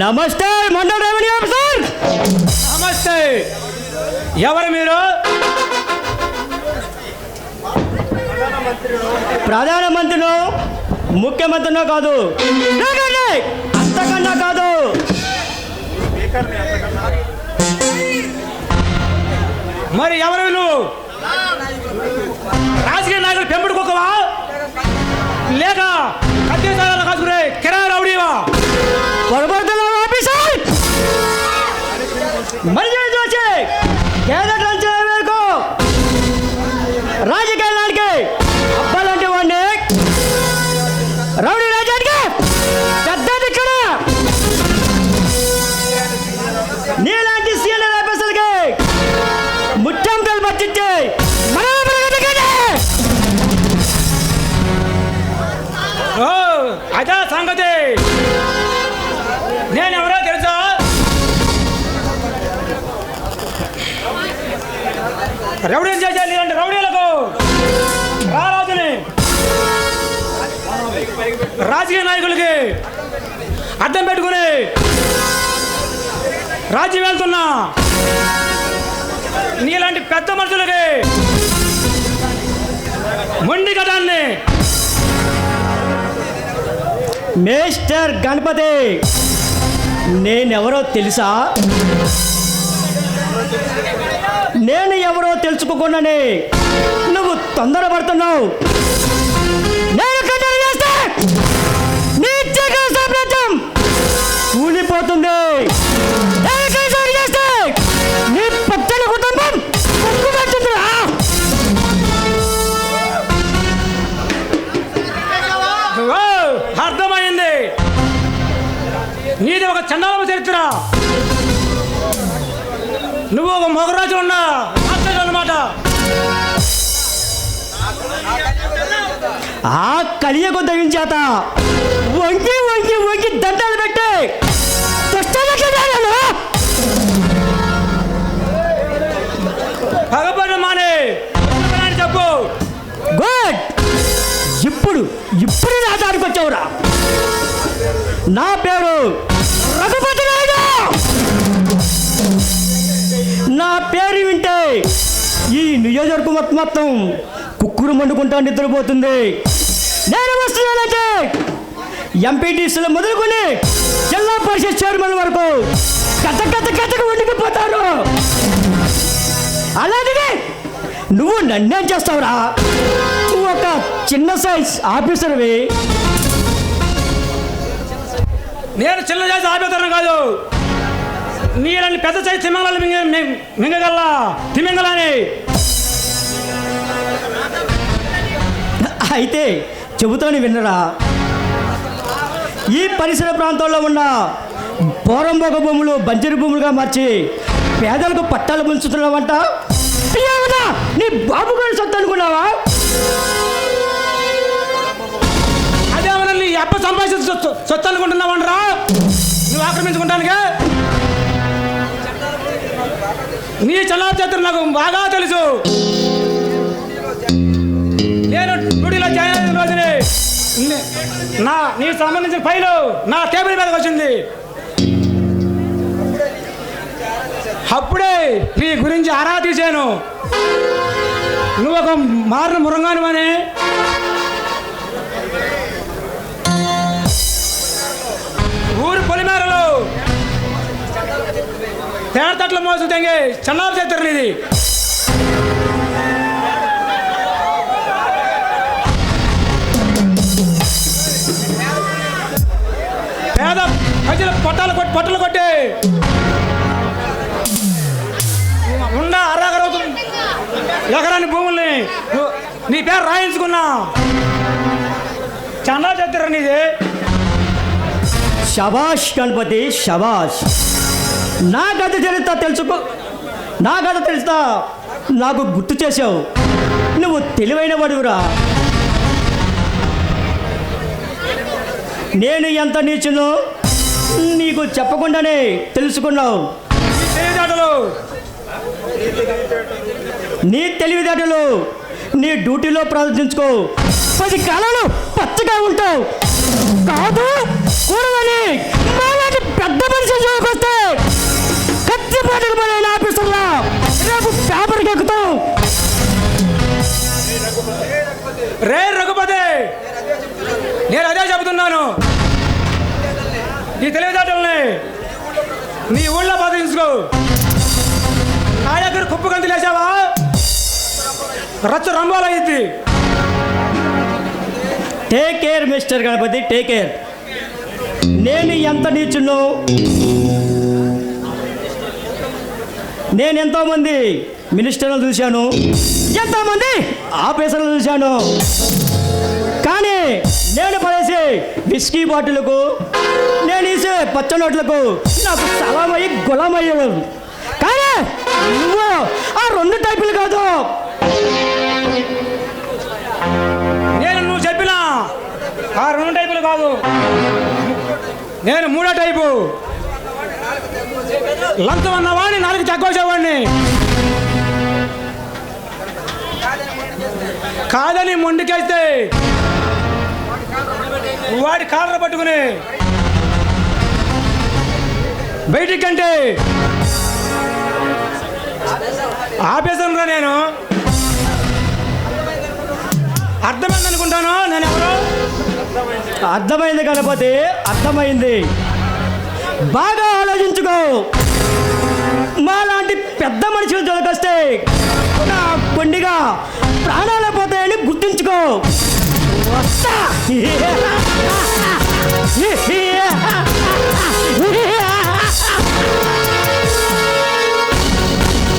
నమస్తే మండల revenue officer! నమస్తే! ఎవరు మీరు? ప్రధానమంత్రినో ముఖ్యమంత్రినో కాదు. అంతకన్నా కాదు. మరి ఎవరు రాజకీయ నాయకులు పెంపుడు రౌడీ చేయాలి అంటే రౌడీలకు? రారాజుని రాజకీయ నాయకులకి అడ్డం పెట్టుకుని రాజ్యం వెళ్తున్నా. నీలాంటి పెద్ద మనుషులకి మొండి కదాన్ని మేస్టర్ గణపతి నేనెవరో తెలుసా? నేను ఎవరో తెలుసుకోకుండానే నువ్వు తొందరపడుతున్నావు. నేను కట్టడి చేస్తే నీ జగన్ సామ్రాజ్యం కూలిపోతుంది ఓ, అర్థమైంది. నీది ఒక చండాలమ చరిత్ర. నువ్వు ఒక మగరాజు ఉన్నా అన్నమాట. ఆ కలియకు దగ్గించేత వంకి వంకి వంకి దండాలు పెట్టే దుష్టాలకి మానే చెప్పు. గుడ్. ఇప్పుడు ఇప్పుడు నా దానికి వచ్చావురా. నా పేరు రఘుపతి నాయుడు. నా పేరు వింటే ఈ నియోజకవర్గం మొత్తం కుక్కురు మండుకుంటా నిద్రపోతుంది. నేను వస్తున్నానంటే ఎంపీటీసీలు మొదలుకొని జిల్లా పరిషత్ చైర్మన్ వరకు కథ కథ కథకు వండుకుపోతారు అలాంటిది నువ్వు నన్నేం చేస్తావురా? నువ్వు ఒక చిన్న సైజ్ ఆఫీసర్వి. నేను చిన్న సైజ్ ఆఫీసర్ కాదు. నీళ్ళని పెద్ద చేసి తిమ్మంగళాలు మింగ మింగ- మింగగల్లా తిమ్మంగళాని. అయితే చెబుతాను విన్నరా? ఈ పరిసర ప్రాంతాల్లో ఉన్న పోరంబోక భూములు బంజరు భూములుగా మార్చి పేదలకు పట్టాలు ముంచుతున్నావంట నీ బాబు గారి సొత్తు అనుకున్నావా? అదేమన్నా నీ అప్ప సంపాదించిన సొత్తు అనుకుంటున్నావంటరా? నువ్వు ఆక్రమించుకుంటానుగా నీ చలా చరిత్ర నాకు బాగా తెలుసు. నేను డ్యూటీలో జాయిన్ అయిన రోజునే నా నీకు సంబంధించిన ఫైలు నా టేబుల్ మీదకి వచ్చింది. అప్పుడే నీ గురించి ఆరా తీశాను. నువ్వు ఒక మారిన మురంగాను అని ఊరు పొలిమేరలో తేడతట్ల మోసు తెంగి చల్లారు చేస్తారు నీది పేద ప్రజల పట్టాలు కొట్టి పట్టలు కొట్టి ఉన్న అరాగరవుతుంది ఎకరాని భూముల్ని నీ పేరు రాయించుకున్నా. చందా చేస్తారు నీది. శబాష్ గణపతి శబాష్ నా గత చరిత్ర తెలుసుకో. నా గత తెలుస్తా నాకు గుర్తు చేసావు నువ్వు తెలివైన వాడురా నేను ఎంత నీచునో నీకు చెప్పకుండానే తెలుసుకున్నావు. నీ తెలివితేటలు నీ నీ డ్యూటీలో ప్రదర్శించుకో పది కాలాలు పచ్చగా ఉంటావు. కాదు కూడదని ఘాటుకమైన ఆఫీసర్లా. రేపు పేపర్కి ఎక్కుతాం. రే రఘుపతి! నేను అదే చెబుతున్నాను. నీ తెలివితేటల్ని నీ ఊళ్ళో బదిలించుకో నా దగ్గర కుప్పు కంతులు వేసావా? రచ్చ రంబాలయ్యింది take care mister Ganapati take care నేను ఎంత నీచున్నో నేను ఎంతోమంది మినిస్టర్లు చూశాను. ఎంతోమంది ఆఫీసర్లు చూశాను. కానీ నేను పడేసే విస్కీ బాటిల్కు నేను ఇసే పచ్చనోట్లకు నాకు సలామయ్యి గులమయ్యేవారు. కానీ నువ్వు ఆ రెండు టైపులు కాదు. నేను నువ్వు చెప్పిన ఆ రెండు టైపులు కాదు. నేను మూడో టైపు. లంచం అన్నవాడిని నాలుగు తగ్గోసేవాడిని కాదని మొండికేస్తే వాడి కాళ్ళ పట్టుకుని బయటికి అంటే ఆపేసాను నేను. అర్థమైంది అనుకుంటాను నేను ఎవరు? అర్థమైంది కాకపోతే అర్థమైంది. బాగా ఆలోచించుకో. మాలాంటి పెద్ద మనుషులు దొరకొస్తే నా కొండిగా ప్రాణాలు పోతాయని గుర్తుంచుకో. వస్తా.